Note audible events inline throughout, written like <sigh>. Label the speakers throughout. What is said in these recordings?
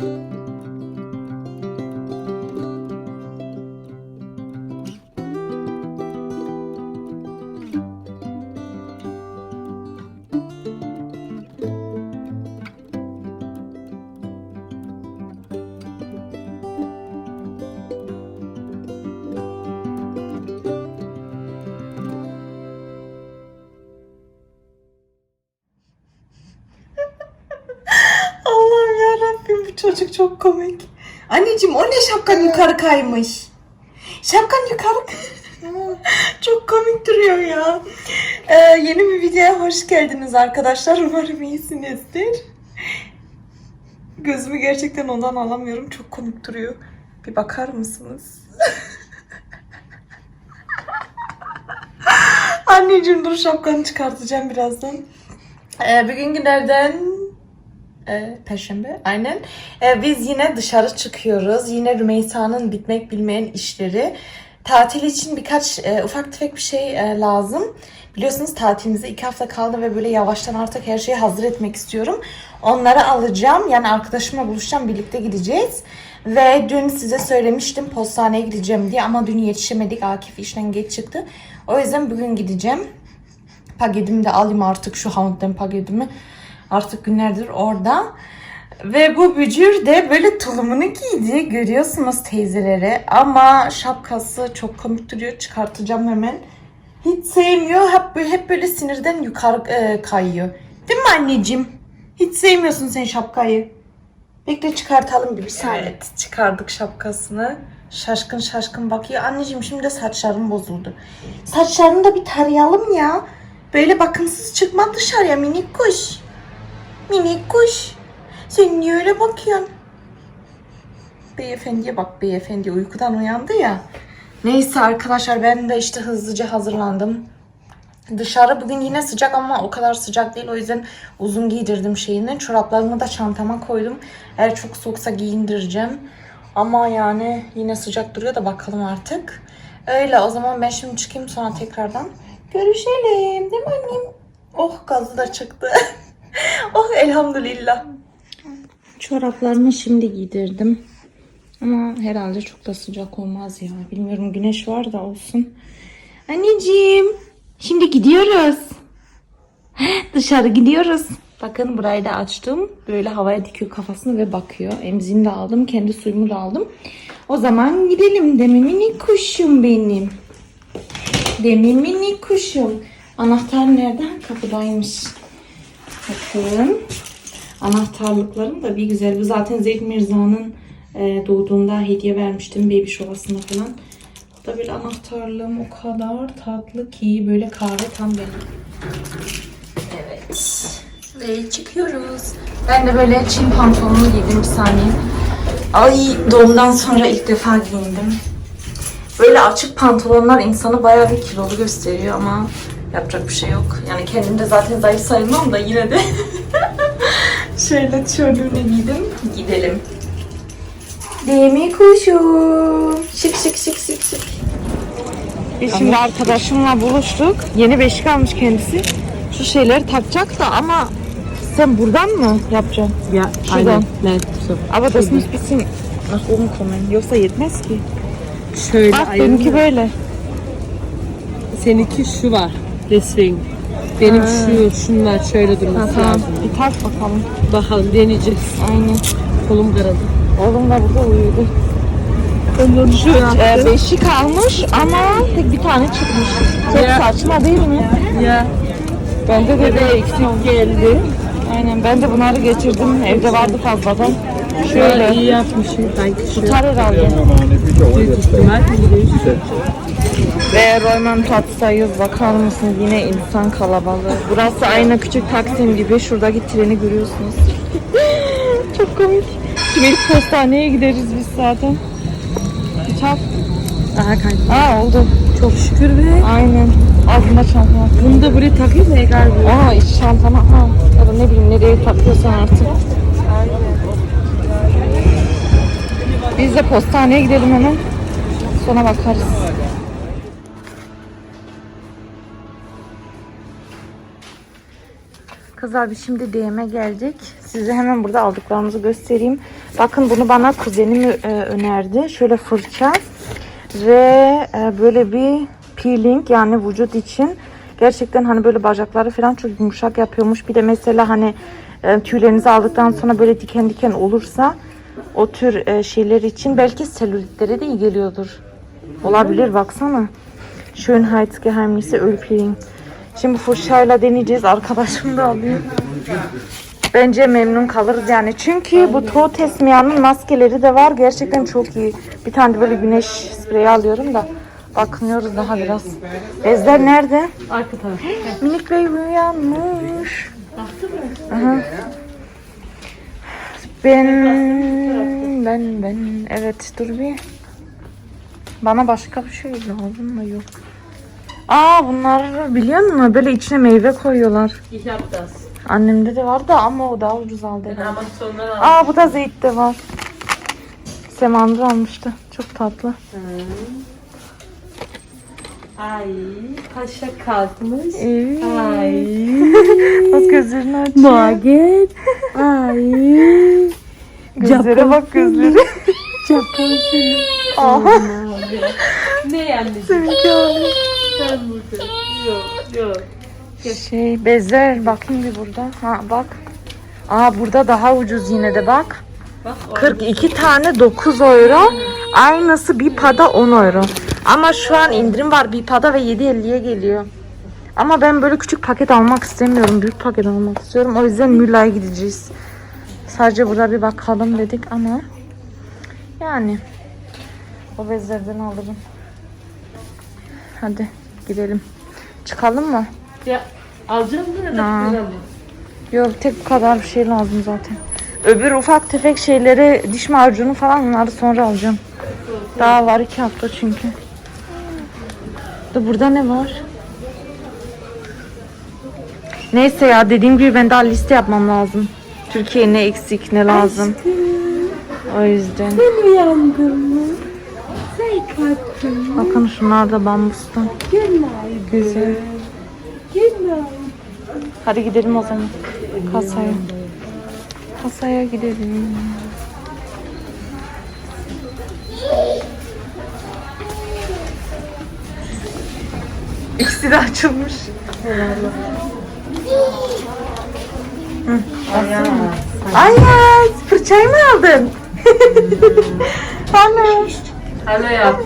Speaker 1: Allah'ım çocuk çok komik. Anneciğim o ne şapkan yukarı kaymış? Şapkan yukarı <laughs> Çok komik duruyor ya. Ee, yeni bir videoya hoş geldiniz arkadaşlar. Umarım iyisinizdir. Gözümü gerçekten ondan alamıyorum. Çok komik duruyor. Bir bakar mısınız? <laughs> Anneciğim dur şapkanı çıkartacağım birazdan. Ee, bugün günlerden e, Perşembe aynen. E, biz yine dışarı çıkıyoruz. Yine Rümeysa'nın bitmek bilmeyen işleri. Tatil için birkaç e, ufak tefek bir şey e, lazım. Biliyorsunuz tatilimize iki hafta kaldı ve böyle yavaştan artık her şeyi hazır etmek istiyorum. Onları alacağım. Yani arkadaşımla buluşacağım. Birlikte gideceğiz. Ve dün size söylemiştim postaneye gideceğim diye ama dün yetişemedik. Akif işten geç çıktı. O yüzden bugün gideceğim. Paketimi de alayım artık şu Hound'den paketimi. Artık günlerdir orada. Ve bu bücür de böyle tulumunu giydi. Görüyorsunuz teyzeleri. Ama şapkası çok komik duruyor. Çıkartacağım hemen. Hiç sevmiyor. Hep hep böyle sinirden yukarı e, kayıyor. Değil mi anneciğim? Hiç sevmiyorsun sen şapkayı. Bekle çıkartalım bir saniye. Evet çıkardık şapkasını. Şaşkın şaşkın bakıyor. Anneciğim şimdi de saçlarım bozuldu. Saçlarını da bir tarayalım ya. Böyle bakımsız çıkma dışarıya minik kuş. Minik kuş. Sen niye öyle bakıyorsun? Beyefendiye bak beyefendi uykudan uyandı ya. Neyse arkadaşlar ben de işte hızlıca hazırlandım. Dışarı bugün yine sıcak ama o kadar sıcak değil. O yüzden uzun giydirdim şeyini. Çoraplarımı da çantama koydum. Eğer çok soğuksa giyindireceğim. Ama yani yine sıcak duruyor da bakalım artık. Öyle o zaman ben şimdi çıkayım sonra tekrardan görüşelim. Değil mi annem? Oh gazı da çıktı. <laughs> <laughs> oh elhamdülillah. Çoraplarımı şimdi giydirdim. Ama herhalde çok da sıcak olmaz ya. Bilmiyorum güneş var da olsun. Anneciğim şimdi gidiyoruz. <gasps> Dışarı gidiyoruz. Bakın burayı da açtım. Böyle havaya dikiyor kafasını ve bakıyor. Emziğini de aldım. Kendi suyumu da aldım. O zaman gidelim. Demi minik kuşum benim. Demi minik kuşum. Anahtar nerede? Kapıdaymış. Bakın. Anahtarlıklarım da bir güzel. Bu zaten Zeyd Mirza'nın e, doğduğunda hediye vermiştim. Baby şovasında falan. Bu da böyle anahtarlığım o kadar tatlı ki böyle kahve tam benim. Evet. Ve çıkıyoruz. Ben de böyle çim pantolonumu giydim bir saniye. Ay doğumdan sonra ilk defa giyindim. Böyle açık pantolonlar insanı bayağı bir kilolu gösteriyor ama yapacak bir şey yok. Yani kendim de zaten zayıf sayılmam da yine de <laughs> şöyle tişörtümle giydim. Gidelim. Demi kuşum. Şık şık şık şık şık. Biz şimdi arkadaşımla buluştuk. Yeni beşik almış kendisi. Şu şeyleri takacak da ama sen buradan mı yapacaksın?
Speaker 2: Ja,
Speaker 1: Şuradan.
Speaker 2: Nein, so.
Speaker 1: Aber das muss bisschen nach oben kommen. Yoksa yetmez ki.
Speaker 2: Şöyle
Speaker 1: Bak benimki böyle.
Speaker 2: Seninki şu var. Deswegen. Benim şu, şunlar şöyle durması
Speaker 1: Tamam.
Speaker 2: lazım.
Speaker 1: Bir tak bakalım.
Speaker 2: Bakalım deneyeceğiz.
Speaker 1: Aynen.
Speaker 2: Kolum kırıldı.
Speaker 1: Oğlum da burada uyudu.
Speaker 2: Ondan şu
Speaker 1: Ee, beşik almış ama tek bir tane çıkmış. Çok
Speaker 2: Ya.
Speaker 1: saçma değil mi?
Speaker 2: Ya.
Speaker 1: Bende de
Speaker 2: Ve eksik geldi.
Speaker 1: Aynen ben de bunları getirdim. Evde vardı fazladan.
Speaker 2: Şöyle
Speaker 1: Şöyle.
Speaker 2: iyi yapmışım sanki şu.
Speaker 1: Tutar herhalde.
Speaker 2: Büyük ihtimal.
Speaker 1: Ve Royman Tatlı'dayız. Bakar mısınız? Yine insan kalabalığı. Burası aynı küçük Taksim gibi. Şuradaki treni görüyorsunuz. <laughs> Çok komik. Şimdi ilk postaneye gideriz biz zaten. Çap.
Speaker 2: Aha kanka.
Speaker 1: Aa oldu.
Speaker 2: Çok şükür be.
Speaker 1: Aynen. Ağzında çanta.
Speaker 2: Bunu da buraya takayım da ekar bu.
Speaker 1: Aa iç çantama. Ha. Ya da ne bileyim nereye takıyorsan artık. Biz de postaneye gidelim hemen. Sonra bakarız. Kızlar biz şimdi DM'e geldik. Size hemen burada aldıklarımızı göstereyim. Bakın bunu bana kuzenim e, önerdi. Şöyle fırça ve e, böyle bir peeling yani vücut için. Gerçekten hani böyle bacakları falan çok yumuşak yapıyormuş. Bir de mesela hani e, tüylerinizi aldıktan sonra böyle diken diken olursa o tür şeyler için belki selülitlere de iyi geliyordur. Olabilir baksana. Schönheitsgeheimnisse Ölpeeling. Şimdi fırçayla deneyeceğiz. Arkadaşım da alıyor. Bence memnun kalırız yani. Çünkü bu Toe Tesmiya'nın maskeleri de var. Gerçekten çok iyi. Bir tane de böyle güneş spreyi alıyorum da. Bakınıyoruz daha biraz. Bezler nerede?
Speaker 2: Arka taraf.
Speaker 1: Minik bey uyanmış. Aha. Ben, ben, ben. Evet dur bir. Bana başka bir şey lazım mı? Yok. Aa bunlar biliyor musun? Böyle içine meyve koyuyorlar.
Speaker 2: Das.
Speaker 1: Annemde de var da ama o daha ucuz aldı. herhalde.
Speaker 2: Amazon'dan aldım.
Speaker 1: Aa bu da zeyt de var. Semandır almıştı. Çok tatlı.
Speaker 2: Ay paşa kalkmış.
Speaker 1: Ee,
Speaker 2: Ay. <laughs>
Speaker 1: Bak gözlerini açıyor.
Speaker 2: Nugget. Ay. <laughs>
Speaker 1: Gözlere bak gözleri. <laughs>
Speaker 2: Japon seni. Ne yani?
Speaker 1: Seninki ağlıyor.
Speaker 2: Sen burada. Yok yok.
Speaker 1: Şey bezler bakayım bir burada. Ha bak. Aa burada daha ucuz yine de bak.
Speaker 2: Bak
Speaker 1: 42 tane 9 euro. Aynısı bir pada 10 euro. Ama şu an indirim var bir pada ve 7.50'ye geliyor. Ama ben böyle küçük paket almak istemiyorum. Büyük paket almak istiyorum. O yüzden Müla'ya gideceğiz. Sadece burada bir bakalım dedik ama yani o bezlerden alırım. Hadi gidelim. Çıkalım mı?
Speaker 2: Ya alacağım mı? Ne
Speaker 1: Ha. Yok tek bu kadar bir şey lazım zaten. Öbür ufak tefek şeyleri diş macunu falan onları sonra alacağım. Daha var iki hafta çünkü. Da burada ne var? Neyse ya dediğim gibi ben daha liste yapmam lazım. Türkiye ne eksik ne lazım. O yüzden.
Speaker 2: Ben uyandım
Speaker 1: Bakın şunlar da bambustan. Güzel. Hadi gidelim o zaman. Kasaya. Kasaya gidelim. İkisi de açılmış. Hı, baksana. Ay, fırçayı mı aldın? <laughs> Anne.
Speaker 2: Alo yap.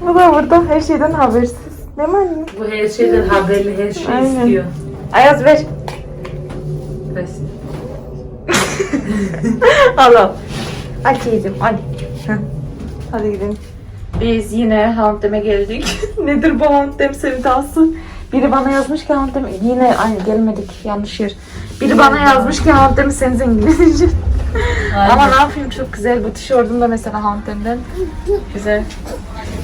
Speaker 1: Bu da burada her şeyden habersiz. Değil mi anne?
Speaker 2: Bu her şeyden haberli her şeyi
Speaker 1: Aynen.
Speaker 2: istiyor.
Speaker 1: Ayaz ver.
Speaker 2: Bes. <laughs>
Speaker 1: al al. Açayım hadi. Heh. Hadi gidelim. Biz yine Hantem'e geldik. <laughs> Nedir bu Hantem sevdası? Biri bana yazmış ki Hantem yine ay gelmedik yanlış yer. Biri bana yazmış ki Hantem sen zenginleşeceksin. <laughs> Ama ne yapayım çok güzel bu tişörtüm de mesela Hantem'den. Güzel.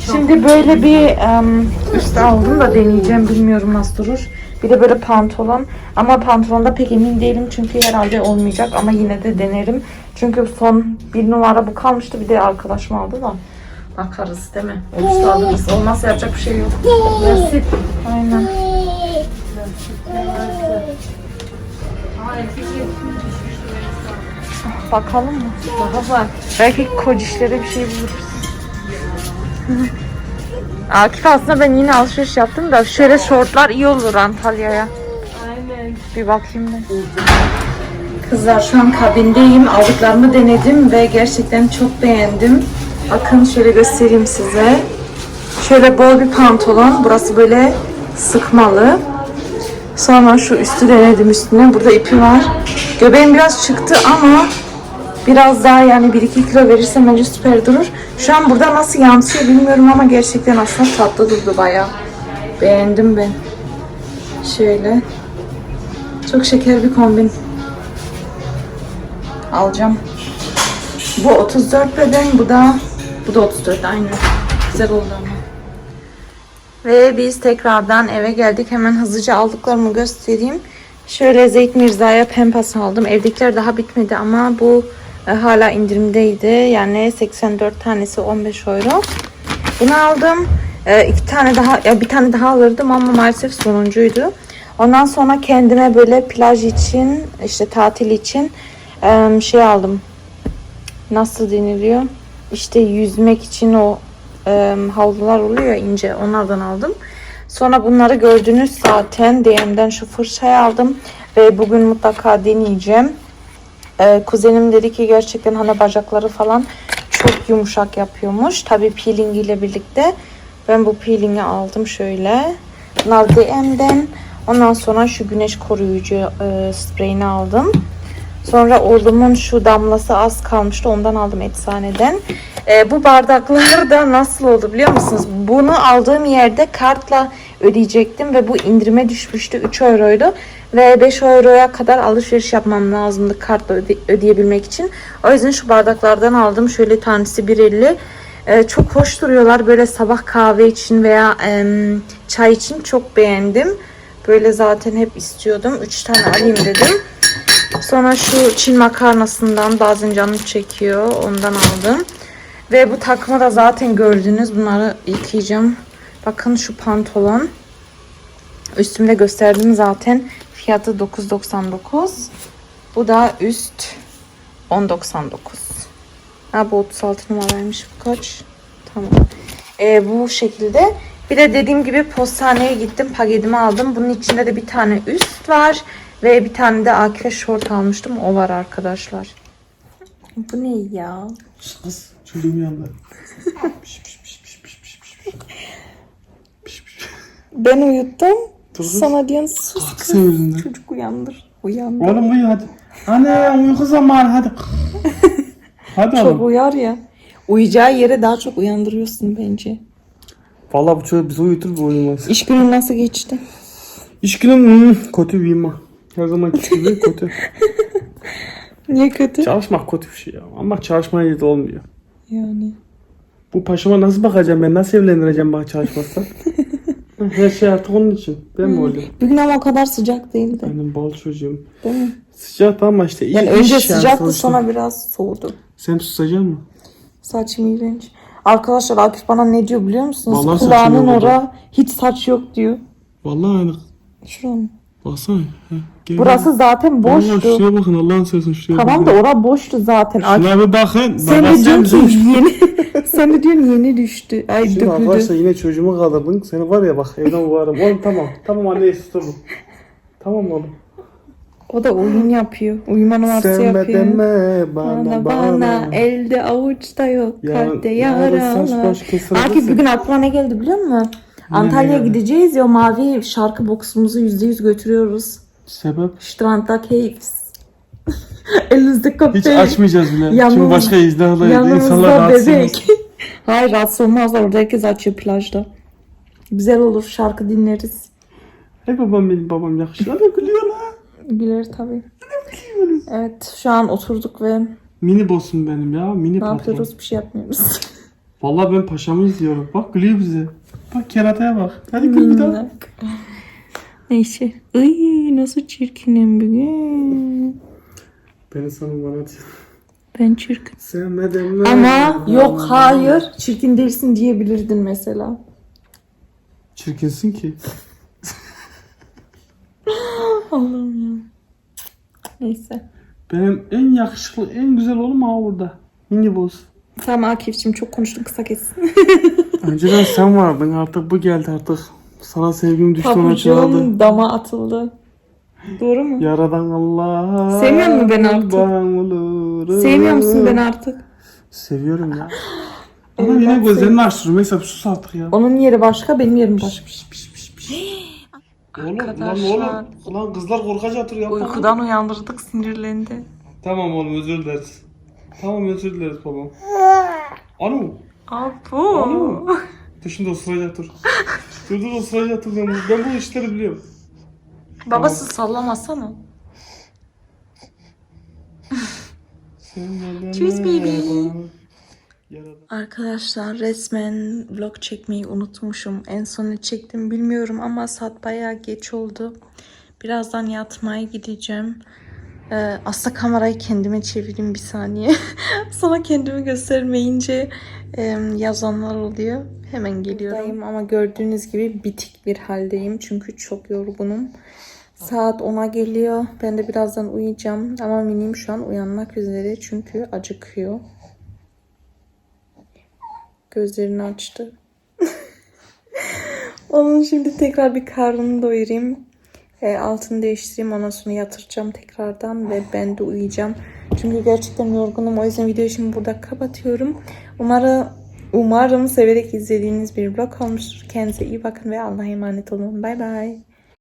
Speaker 1: Şimdi böyle bir em, üst aldım da deneyeceğim bilmiyorum nasıl durur. Bir de böyle pantolon. Ama pantolonda pek emin değilim çünkü herhalde olmayacak ama yine de denerim. Çünkü son bir numara bu kalmıştı bir de arkadaşım aldı da. Bakarız değil mi? Olursa alırız. Olmazsa yapacak bir şey yok.
Speaker 2: Nasip.
Speaker 1: Aynen. Bakalım mı?
Speaker 2: Daha var.
Speaker 1: Belki kocişlere bir şey buluruz. Akif aslında ben yine alışveriş yaptım da şöyle şortlar iyi olur Antalya'ya.
Speaker 2: Aynen.
Speaker 1: Bir bakayım ben. Kızlar şu an kabindeyim. Aldıklarımı denedim ve gerçekten çok beğendim. Bakın şöyle göstereyim size. Şöyle bol bir pantolon. Burası böyle sıkmalı. Sonra şu üstü denedim üstüne. Burada ipi var. Göbeğim biraz çıktı ama biraz daha yani 1-2 kilo verirsem bence süper durur. Şu an burada nasıl yansıyor bilmiyorum ama gerçekten aslında tatlı durdu bayağı. Beğendim ben. Şöyle. Çok şeker bir kombin. Alacağım. Bu 34 beden, bu da bu da 34 aynı. Güzel oldu ama. Ve biz tekrardan eve geldik. Hemen hızlıca aldıklarımı göstereyim. Şöyle Zeyt Mirza'ya pempas aldım. Evdekiler daha bitmedi ama bu e, hala indirimdeydi. Yani 84 tanesi 15 euro. Bunu aldım. E, iki tane daha, ya bir tane daha alırdım ama maalesef sonuncuydu. Ondan sonra kendime böyle plaj için işte tatil için em, şey aldım. Nasıl deniliyor? İşte yüzmek için o em, havlular oluyor ince onlardan aldım. Sonra bunları gördünüz zaten DM'den şu fırçayı aldım ve bugün mutlaka deneyeceğim. Ee, kuzenim dedi ki gerçekten hani bacakları falan çok yumuşak yapıyormuş. Tabii peeling ile birlikte. Ben bu peelingi aldım şöyle. Bunlar DM'den. Ondan sonra şu güneş koruyucu e, spreyini aldım. Sonra oğlumun şu damlası az kalmıştı. Ondan aldım eczaneden. E, bu bardaklar da nasıl oldu biliyor musunuz? Bunu aldığım yerde kartla ödeyecektim ve bu indirime düşmüştü. 3 euroydu. Ve 5 euroya kadar alışveriş yapmam lazımdı kartla öde- ödeyebilmek için. O yüzden şu bardaklardan aldım. Şöyle tanesi 1.50. E, çok hoş duruyorlar. Böyle sabah kahve için veya em, çay için çok beğendim. Böyle zaten hep istiyordum. 3 tane alayım dedim. Sonra şu Çin makarnasından bazen canım çekiyor. Ondan aldım. Ve bu takımı da zaten gördünüz. Bunları yıkayacağım. Bakın şu pantolon. Üstümde gösterdim zaten. Fiyatı 9.99. Bu da üst 10.99. Ha bu 36 numaraymış bu kaç? Tamam. Ee, bu şekilde. Bir de dediğim gibi postaneye gittim. Paketimi aldım. Bunun içinde de bir tane üst var. Ve bir tane de Akif'e şort almıştım. O var arkadaşlar. Bu ne ya?
Speaker 3: Kız çocuğum yandı. Piş, piş, piş, piş, piş, piş, piş, piş. Piş, piş.
Speaker 1: Ben uyuttum.
Speaker 3: Dur kız.
Speaker 1: Sana diyen sus
Speaker 3: Kalk sen yüzünden.
Speaker 1: Çocuk uyandır. Uyandır.
Speaker 3: Oğlum uyu hadi. Anne uyku zamanı hadi. Hadi
Speaker 1: Çok
Speaker 3: oğlum.
Speaker 1: uyar ya. Uyuyacağı yere daha çok uyandırıyorsun bence.
Speaker 3: Valla bu çocuk bizi uyutur bu uyumaz.
Speaker 1: İş günün nasıl geçti?
Speaker 3: İş günüm hmm, kötü bir uyuma. Her zamanki gibi kötü. <laughs>
Speaker 1: Niye kötü?
Speaker 3: Çalışmak kötü bir şey ya. Ama çalışmayınca da olmuyor.
Speaker 1: Yani.
Speaker 3: Bu paşama nasıl bakacağım ben? Nasıl evlendireceğim bana çalışmazsa? <laughs> Her şey artık onun için. Ben mi oluyorum?
Speaker 1: Bugün ama o kadar sıcak değildi.
Speaker 3: Benim bal çocuğum.
Speaker 1: Değil mi?
Speaker 3: Sıcak ama işte.
Speaker 1: Yani
Speaker 3: iş
Speaker 1: önce
Speaker 3: yani
Speaker 1: sıcaktı
Speaker 3: sonuçta.
Speaker 1: sonra biraz soğudu.
Speaker 3: Sen tutacak mı?
Speaker 1: Saçım iğrenç. Arkadaşlar Akif bana ne diyor biliyor musunuz?
Speaker 3: Vallahi
Speaker 1: Kulağının ora hiç saç yok diyor.
Speaker 3: Vallahi aynı.
Speaker 1: Şuram.
Speaker 3: Baksana. Heh, gel.
Speaker 1: Burası zaten
Speaker 3: Allah
Speaker 1: boştu.
Speaker 3: şuraya bakın Allah'ın seversen şuraya
Speaker 1: Tamam da
Speaker 3: bakın.
Speaker 1: ora boştu zaten. Akif,
Speaker 3: Şuna bir bakın.
Speaker 1: sen de diyorsun ki yeni. <laughs> sen de diyorsun yeni düştü. Ay
Speaker 3: Şimdi
Speaker 1: döküldü.
Speaker 3: arkadaşlar yine çocuğumu kaldırdın. Seni var ya bak evden varım. Oğlum tamam. Tamam anneyi susturma. Tamam oğlum.
Speaker 1: O da oyun yapıyor. Uyuma numarası
Speaker 3: Sen
Speaker 1: yapıyor.
Speaker 3: deme bana
Speaker 1: Bana elde avuçta yok
Speaker 3: Ya,
Speaker 1: kalpte
Speaker 3: yarın saç
Speaker 1: yaralar.
Speaker 3: baş kesilirse-
Speaker 1: Akif bugün aklıma ne geldi biliyor musun? Antalya'ya
Speaker 3: geldi?
Speaker 1: gideceğiz ya o mavi şarkı boksumuzu yüzde yüz götürüyoruz.
Speaker 3: Sebep?
Speaker 1: Strandda keyif. <laughs> Elinizde kokteyl.
Speaker 3: Hiç açmayacağız bile.
Speaker 1: Yanımız-
Speaker 3: Çünkü başka izlerle insanlar rahatsız
Speaker 1: bebek. <laughs> Hayır rahatsız olmazlar orada herkes açıyor plajda. Güzel olur şarkı dinleriz.
Speaker 3: Hey babam benim babam yakışıyor. Hadi gülüyor la.
Speaker 1: Güler tabii. Evet şu an oturduk ve
Speaker 3: Mini boss'um benim ya. Mini
Speaker 1: ne
Speaker 3: patron.
Speaker 1: yapıyoruz bir şey yapmıyoruz.
Speaker 3: Vallahi ben paşamı izliyorum. Bak gülüyor bize. Bak kerataya bak. Hadi gül bir daha.
Speaker 1: Neyse. Ay nasıl çirkinim bugün.
Speaker 3: Beni sana bana.
Speaker 1: Ben çirkin.
Speaker 3: Sevmedim mi?
Speaker 1: Ama yok hayır çirkin değilsin diyebilirdin mesela.
Speaker 3: Çirkinsin ki.
Speaker 1: Allah'ım ya. Neyse.
Speaker 3: Benim en yakışıklı, en güzel oğlum ha burada. Mini boss.
Speaker 1: Tamam Akif'cim çok konuştun kısa kes. <laughs>
Speaker 3: Önceden sen vardın artık bu geldi artık. Sana sevgim düştü ona.
Speaker 1: Pabucum dama atıldı. Doğru mu?
Speaker 3: Yaradan Allah.
Speaker 1: Sevmiyor musun beni artık?
Speaker 3: olurum.
Speaker 1: Sevmiyor musun beni artık?
Speaker 3: Seviyorum ya. <gasps> Ama yine gözlerini açtırıyor. Mesela sus artık ya.
Speaker 1: Onun yeri başka benim yerim başka. <gasps>
Speaker 3: Oğlum lan
Speaker 1: Arkadaşlar.
Speaker 3: oğlum. Ulan kızlar korkacaktır yapma.
Speaker 1: Uykudan uyandırdık sinirlendi.
Speaker 3: Tamam oğlum özür dileriz. Tamam özür dileriz babam. <gasps> Anu.
Speaker 1: Abu.
Speaker 3: Anu. Dur şimdi ısıracak dur. dur dur ısıracak dur. Ben, bu- ben bu işleri biliyorum.
Speaker 1: Babası sallamasana. Cheers, baby.
Speaker 3: Yaradan.
Speaker 1: Arkadaşlar resmen vlog çekmeyi unutmuşum. En son ne çektim bilmiyorum ama saat bayağı geç oldu. Birazdan yatmaya gideceğim. Ee, aslında kamerayı kendime çevireyim bir saniye. <laughs> Sana kendimi göstermeyince e, yazanlar oluyor. Hemen geliyorum. ama gördüğünüz gibi bitik bir haldeyim. Çünkü çok yorgunum. Saat 10'a geliyor. Ben de birazdan uyuyacağım. Ama minim şu an uyanmak üzere çünkü acıkıyor. Gözlerini açtı. <laughs> Onun şimdi tekrar bir karnını doyurayım. E, altını değiştireyim. Ondan sonra yatıracağım tekrardan ve ben de uyuyacağım. Çünkü gerçekten yorgunum. O yüzden videoyu şimdi burada kapatıyorum. Umarım umarım severek izlediğiniz bir vlog olmuştur. Kendinize iyi bakın ve Allah'a emanet olun. Bay bay.